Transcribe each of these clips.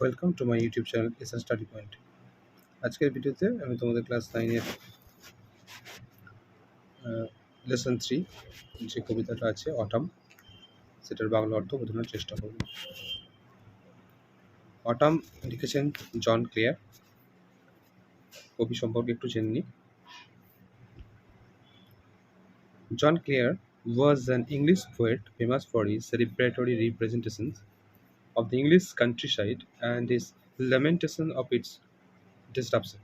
Welcome to my YouTube channel S N study point আজকের ভিডিওতে আমি তোমাদের ক্লাস নাইনের লেসন থ্রি যে কবিতাটা আছে অটাম সেটার বাংলা অর্থ বোঝানোর চেষ্টা করব। অটাম লিখেছেন জন ক্লিয়ার কবি সম্পর্কে একটু জেনে নিই। John Clare was an English poet famous for his celebratory representations of the English countryside and his lamentation of its disruption.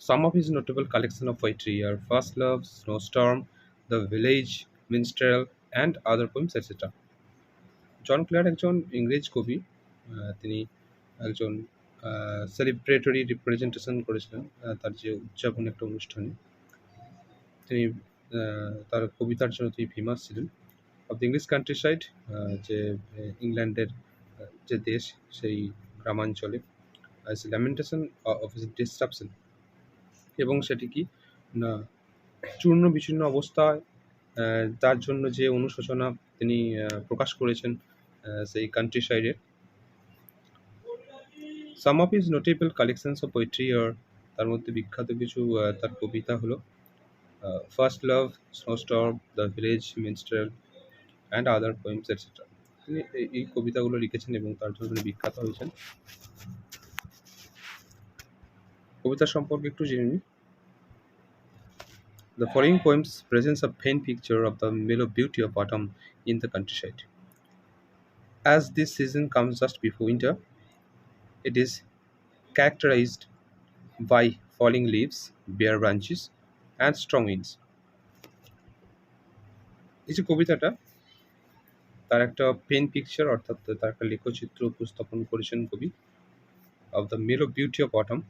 Some of his notable collection of poetry are First Love, Snowstorm, The Village, Minstrel, and other poems, etc. John Clare একজন ইংরেজ কবি তিনি একজন celebratory representation করেছিলেন তার যে উদযাপন একটা অনুষ্ঠানে তিনি তার কবিতার জন্য তিনি ফেমাস ছিলেন of the English countryside যে ইংল্যান্ডের যে দেশ, সেই গ্রামাঞ্চলে ল্যামেন্টেশন অফ ইস ডিস্ট্রাপশন এবং সেটি কি? না, চূর্ণ বিচূর্ণ অবস্থায় তার জন্য যে অনুশোচনা তিনি প্রকাশ করেছেন সেই কান্ট্রি সাইডে some of his notable collections of poetry আর তার মধ্যে বিখ্যাত কিছু তার কবিতা হলো first love snowstorm the village minstrel and other poems etcetera তিনি এই- কবিতাগুলো লিখেছেন এবং তার জন্য তিনি বিখ্যাত হয়েছেন কবিতা সম্পর্কে একটু জেনে নিই The following poems presents a faint picture of the mellow beauty of autumn in the countryside. As this season comes just before winter, it is characterized by falling leaves, bare branches, and strong winds. এই যে কবিতাটা তার একটা pen picture অর্থাৎ তার একটা লেখচিত্র উপস্থাপন করেছেন কবি of the mellow beauty of autumn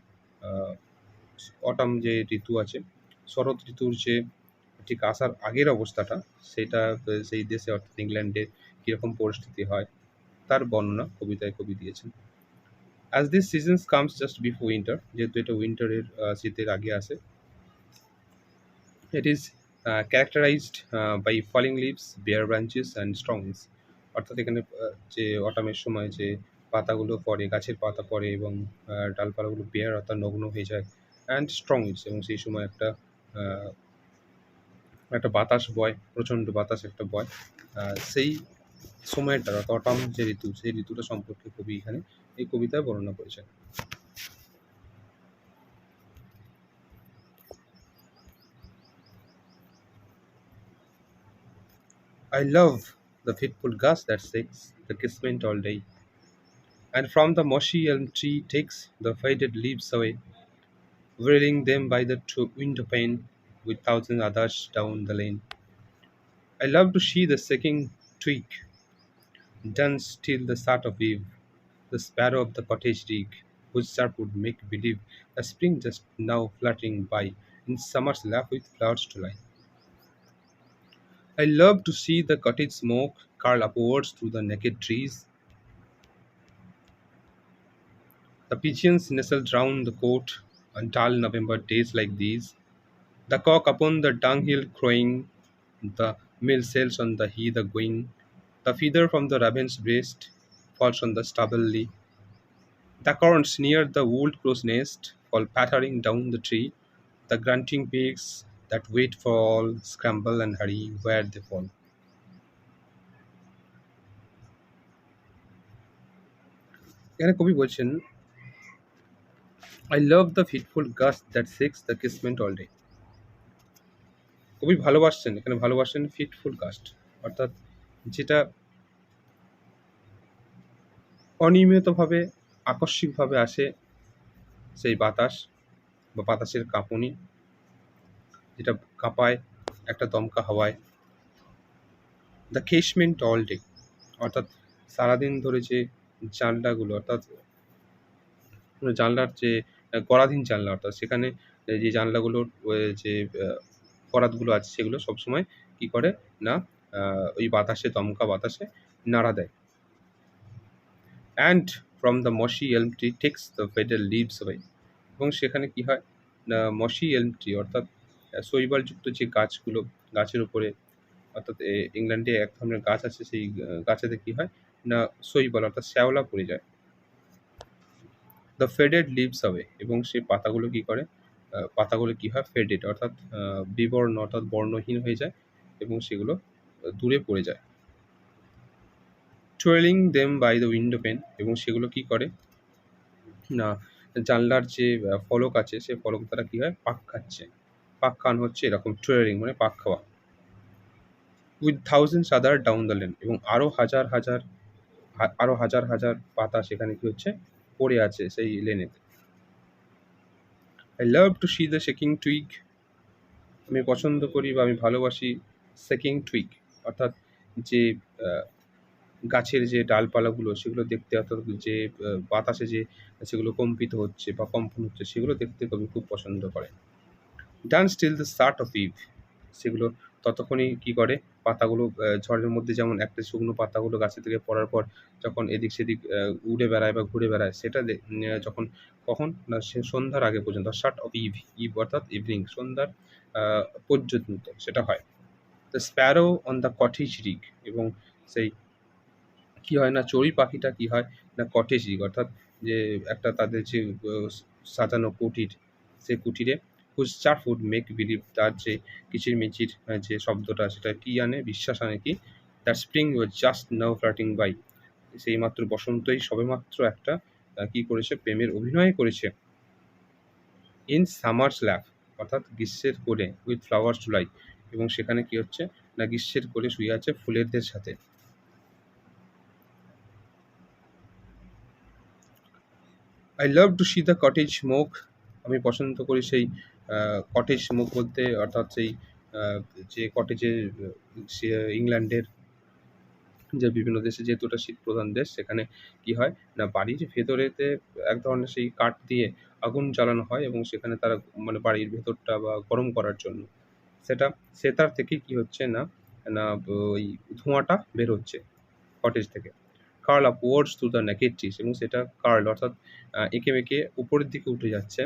autumn যে ঋতু আছে, শরৎ ঋতুর যে ঠিক আসার আগের অবস্থাটা, সেটা, সেই দেশে, অর্থাৎ ইংল্যান্ডে কীরকম পরিস্থিতি হয়, তার বর্ণনা কবিতায় কবি দিয়েছেন। As this seasons comes just before winter যেহেতু এটা উইন্টারের শীতের আগে আসে it is characterised by falling leaves bare branches and strong অর্থাৎ এখানে যে অটামের সময় যে পাতাগুলো পড়ে, গাছের পাতা পড়ে এবং ডালপালাগুলো বেয়ার অর্থাৎ নগ্ন হয়ে যায় অ্যান্ড স্ট্রং এবং সেই সময় একটা একটা বাতাস বয়, প্রচণ্ড বাতাস একটা বয়। সেই সময়টা অর্থাৎ অটাম যে ঋতু, সেই ঋতুটা সম্পর্কে কবি এখানে এই কবিতায় বর্ণনা করেছেন। I love the fitful gust that shakes the casement all day, and from the mossy elm tree takes the faded leaves away, whirling them by the window pane with thousand others down the lane. I love to see the shaking twig dance till the start of eve, the sparrow of the cottage rig, whose chirp would make believe a spring just now fluttering by in summer's lap with flowers to line. I love to see the cottage smoke curl upwards through the naked trees. The pigeons nestled round the court on dull November days like these. The cock upon the dunghill crowing, the mill sails on the heath a going. The feather from the raven's breast falls on the stubble lea. The corns near the old crow's nest fall pattering down the tree. The grunting pigs that wait for all, scramble and hurry, where they fall. এখানে কবি বলছেন I love the fitful gust that shakes the casement all day কবি ভালোবাসছেন, এখানে ভালোবাসেন fitful gust অর্থাৎ যেটা অনিয়মিতভাবে, আকস্মিকভাবে আসে, সেই বাতাস বা বাতাসের কাঁপুনি যেটা কাঁপায়, একটা দমকা হাওয়ায়। দ্য কেশমেন্ট অল ডে অর্থাৎ সারাদিন ধরে যে জানলাগুলো, অর্থাৎ মানে জানলার যে করাধীন জানলা, অর্থাৎ সেখানে যে জানলাগুলোর যে করাতগুলো আছে, সেগুলো সবসময় কী করে না ওই বাতাসে, দমকা বাতাসে নাড়া দেয়। And from the mossy elm tree takes the faded leaves away এবং সেখানে কি হয়? মশি এলম ট্রি অর্থাৎ শৈবালযুক্ত যে গাছগুলো, গাছের উপরে, অর্থাৎ ইংল্যান্ডে এক ধরনের গাছ আছে সেই গাছেতে কি হয়? না, শৈবাল, অর্থাৎ শ্যাওলা পড়ে যায়। দ্য ফেডেড লিভস হবে এবং সেই পাতাগুলো কী করে? পাতাগুলো কী হয়? ফেডেড অর্থাৎ বিবর্ণ, অর্থাৎ বর্ণহীন হয়ে যায়, এবং সেগুলো দূরে পড়ে যায়। Twirling them by the window pane এবং সেগুলো কী করে? না, জানলার যে ফলক আছে, সে ফলক দ্বারা কী হয়? পাক খাচ্ছে। পাক খান হচ্ছে এরকম ট্রেলিং মানে পাক খাওয়া। With thousands other down the lane এবং আরও হাজার হাজার আরও হাজার হাজার পাতা সেখানে কি হচ্ছে? পড়ে আছে সেই লেনেতে I love to see the shaking twig আমি পছন্দ করি বা আমি ভালোবাসি সেকিং টুইক অর্থাৎ যে গাছের যে ডালপালাগুলো, সেগুলো দেখতে অর্থাৎ যে বাতাসে যে সেগুলো কম্পিত হচ্ছে বা কম্পন হচ্ছে, সেগুলো দেখতে কবি খুব পছন্দ করে dance still the start of eve সেগুলো ততক্ষণই কী করে? পাতাগুলো ঝড়ের মধ্যে যেমন একটা শুকনো পাতাগুলো গাছের থেকে পড়ার পর যখন এদিক সেদিক উড়ে বেড়ায় বা ঘুরে বেড়ায়, সেটা যখন, কখন? না, সে সন্ধ্যার আগে পর্যন্ত শার্ট অফ ইভ ইভ অর্থাৎ ইভিনিং সন্ধ্যার পর্যন্ত সেটা হয়। The sparrow on the cottage rig এবং সেই কী হয় না, চড়ুই পাখিটা কী হয় না কটেজ রিগ অর্থাৎ যে একটা তাদের যে সাজানো কুটির সেই কুটিরে হুজ চার ফুড মেক বিলিভ তার যে কিচিরমিচির যে শব্দটা, সেটা কি আনে বিশ্বাস আনে কি? That spring was just now flirting by সেই মাত্র বসন্তই সবেমাত্র একটা কি করেছে? প্রেমের অভিনয় করেছে। ইন সামার্স ল্যাপ অর্থাৎ গ্রীষ্মের কোলে উইথ ফ্লাওয়ার্স জুলাই এবং সেখানে কি হচ্ছে? না, গ্রীষ্মের কোলে শুয়ে আছে ফুলেরদের সাথে। I love to see the cottage smoke আমি পছন্দ করি সেই কটেজ মুখ বলতে, অর্থাৎ সেই যে কটেজে সে ইংল্যান্ডের যে বিভিন্ন দেশে যেহেতু ওটা শীত প্রধান দেশ, সেখানে কি হয় না, বাড়ির ভেতরেতে এক ধরনের সেই কাঠ দিয়ে আগুন জ্বালানো হয় এবং সেখানে তারা মানে বাড়ির ভেতরটা বা গরম করার জন্য। সেটা সেটার থেকে কি হচ্ছে না না, ওই ধোঁয়াটা বের হচ্ছে কটেজ থেকে। Curl upwards through the naked trees এবং সেটা কার্ল অর্থাৎ এঁকে বেঁকে উপরের দিকে উঠে যাচ্ছে।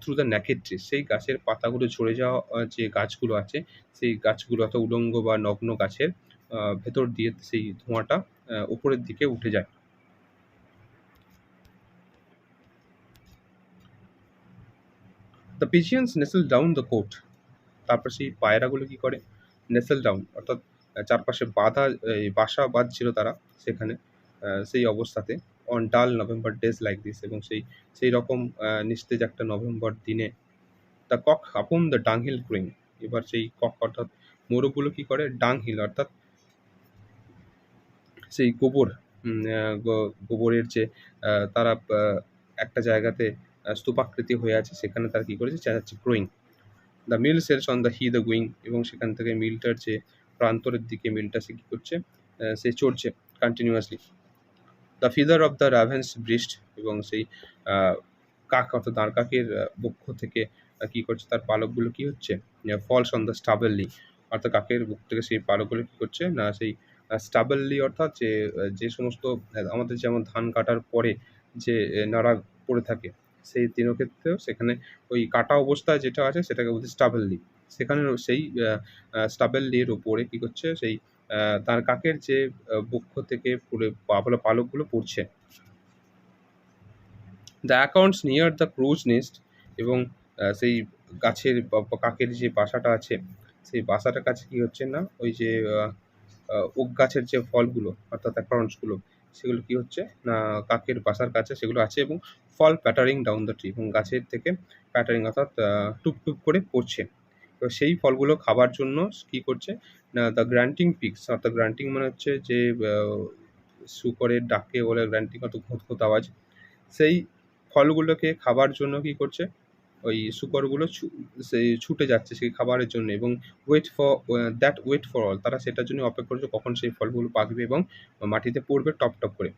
থ্রু দ্য নেকেড ট্রিস সেই গাছের পাতাগুলো ঝরে যাওয়া যে গাছগুলো আছে, সেই গাছগুলো অর্থাৎ উলঙ্গ বা নগ্ন গাছের ভেতর দিয়ে সেই ধোঁয়াটা উপরের দিকে উঠে যায়। The pigeons nestle down the cote তারপর সেই পায়রাগুলো কি করে? নেসেল ডাউন অর্থাৎ চারপাশে বাঁধা বাসা বাঁধছিল তারা সেখানে সেই অবস্থাতে। অন ডাল নভেম্বর ডেজ লাইক দিস এবং সেই সেই রকম নিস্তেজ একটা নভেম্বর দিনে। The cock upon the dunghill ক্রিং এবার সেই কক অর্থাৎ মোরগগুলো কি করে? ডাংহিল অর্থাৎ সেই গোবর গোবরের যে তারা একটা জায়গাতে স্তূপাকৃতি হয়ে আছে, সেখানে তারা কি করেছে? চেঁচাচ্ছে crowing the mill sails on the heath the going এবং সেখান থেকে মিলটার যে প্রান্তরের দিকে মিলটা সে কী করছে? সে চড়ছে continuously the feather of the ravens breast এবং সেই কাক অর্থাৎ দাঁড় কাকের বক্ষ থেকে কী করছে তার পালকগুলো কী হচ্ছে? ফলস অন দ্য স্টাবেললি অর্থাৎ কাকের বুক থেকে সেই পালকগুলো কী করছে? না, সেই স্টাবেললি অর্থাৎ যে যে সমস্ত আমাদের যেমন ধান কাটার পরে যে নাড়া পড়ে থাকে, সেই দিনক্ষেত্রেও সেখানে ওই কাটা অবস্থায় যেটা আছে সেটাকে বলছে স্টাবেললি সেখানে সেই স্টাবেললির ওপরে কী করছে? সেই তার কাকের যে বক্ষ থেকে পুরো পাবলা পালকগুলো পড়ছে। The acorns near the crows nest এবং সেই গাছের কাকের যে বাসাটা আছে, সেই বাসাটার কাছে কি হচ্ছে না? ওই যে ওক গাছের যে ফলগুলো, অর্থাৎ অ্যাকাউন্টসগুলো সেগুলো কি হচ্ছে? না, কাকের বাসার কাছে সেগুলো আছে এবং fall pattering down the tree এবং গাছের থেকে প্যাটারিং অর্থাৎ টুপ টুপ করে পড়ছে। তো সেই ফলগুলো খাবার জন্য কি করছে? না দ্য গ্রান্টিং পিক্স অর্থাৎ গ্রান্টিং মানে হচ্ছে যে শুকরের ডাকে বলে গ্রান্টিং অত ঘোঁত আওয়াজ। সেই ফলগুলোকে খাবার জন্য কি করছে? ওই শুকরগুলো সেই ছুটে যাচ্ছে সেই খাবারের জন্য এবং wait for that wait for all তারা সেটার জন্য অপেক্ষা করছে কখন সেই ফলগুলো পাকবে এবং মাটিতে পড়বে টপ টপ করে।